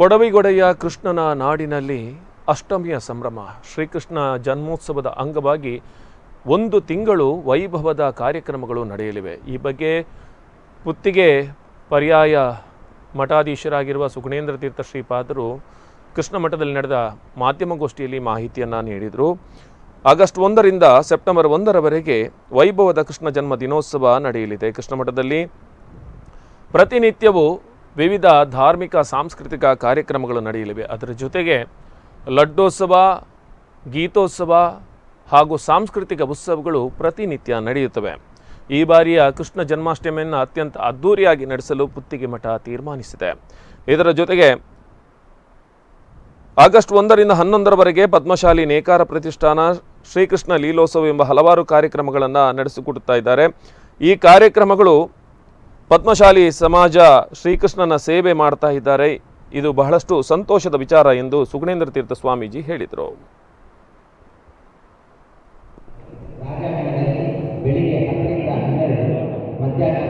ಪೊಡವಿಗೊಡೆಯ ಕೃಷ್ಣನ ನಾಡಿನಲ್ಲಿ ಅಷ್ಟಮಿಯ ಸಂಭ್ರಮ. ಶ್ರೀಕೃಷ್ಣ ಜನ್ಮೋತ್ಸವದ ಅಂಗವಾಗಿ ಒಂದು ತಿಂಗಳು ವೈಭವದ ಕಾರ್ಯಕ್ರಮಗಳು ನಡೆಯಲಿವೆ. ಈ ಬಗ್ಗೆ ಪುತ್ತಿಗೆ ಪರ್ಯಾಯ ಮಠಾಧೀಶರಾಗಿರುವ ಸುಗುಣೇಂದ್ರ ತೀರ್ಥ ಶ್ರೀಪಾದರು ಕೃಷ್ಣ ಮಠದಲ್ಲಿ ನಡೆದ ಮಾಧ್ಯಮಗೋಷ್ಠಿಯಲ್ಲಿ ಮಾಹಿತಿಯನ್ನು ನೀಡಿದರು. ಆಗಸ್ಟ್ ಒಂದರಿಂದ ಸೆಪ್ಟೆಂಬರ್ ಒಂದರವರೆಗೆ ವೈಭವದ ಕೃಷ್ಣ ಜನ್ಮ ದಿನೋತ್ಸವ ನಡೆಯಲಿದೆ. ಕೃಷ್ಣ ಮಠದಲ್ಲಿ ಪ್ರತಿನಿತ್ಯವೂ ವಿವಿಧ ಧಾರ್ಮಿಕ, ಸಾಂಸ್ಕೃತಿಕ ಕಾರ್ಯಕ್ರಮಗಳು ನಡೆಯಲಿವೆ. ಅದರ ಜೊತೆಗೆ ಲಡ್ಡೋತ್ಸವ, ಗೀತೋತ್ಸವ ಹಾಗೂ ಸಾಂಸ್ಕೃತಿಕ ಉತ್ಸವಗಳು ಪ್ರತಿನಿತ್ಯ ನಡೆಯುತ್ತವೆ. ಈ ಬಾರಿಯ ಕೃಷ್ಣ ಜನ್ಮಾಷ್ಟಮಿಯನ್ನು ಅತ್ಯಂತ ಅದ್ಧೂರಿಯಾಗಿ ನಡೆಸಲು ಪುತ್ತಿಗೆ ಮಠ ತೀರ್ಮಾನಿಸಿದೆ. ಇದರ ಜೊತೆಗೆ ಆಗಸ್ಟ್ ಒಂದರಿಂದ ಹನ್ನೊಂದರವರೆಗೆ ಪದ್ಮಶಾಲಿ ನೇಕಾರ ಪ್ರತಿಷ್ಠಾನ, ಶ್ರೀಕೃಷ್ಣ ಲೀಲೋತ್ಸವ ಎಂಬ ಹಲವಾರು ಕಾರ್ಯಕ್ರಮಗಳನ್ನು ನಡೆಸಿಕೊಡುತ್ತಾ ಇದ್ದಾರೆ. ಈ ಕಾರ್ಯಕ್ರಮಗಳು ಪದ್ಮಶಾಲಿ ಸಮಾಜ ಶ್ರೀಕೃಷ್ಣನ ಸೇವೆ ಮಾಡ್ತಾ ಇದ್ದಾರೆ. ಇದು ಬಹಳಷ್ಟು ಸಂತೋಷದ ವಿಚಾರ ಎಂದು ಸುಗಣೇಂದ್ರ ತೀರ್ಥ ಸ್ವಾಮೀಜಿ ಹೇಳಿದರು. ಬೆಳಿಗ್ಗೆ ಹತ್ತರಿಂದ ಹನ್ನೆರಡು ಮಧ್ಯಾಹ್ನ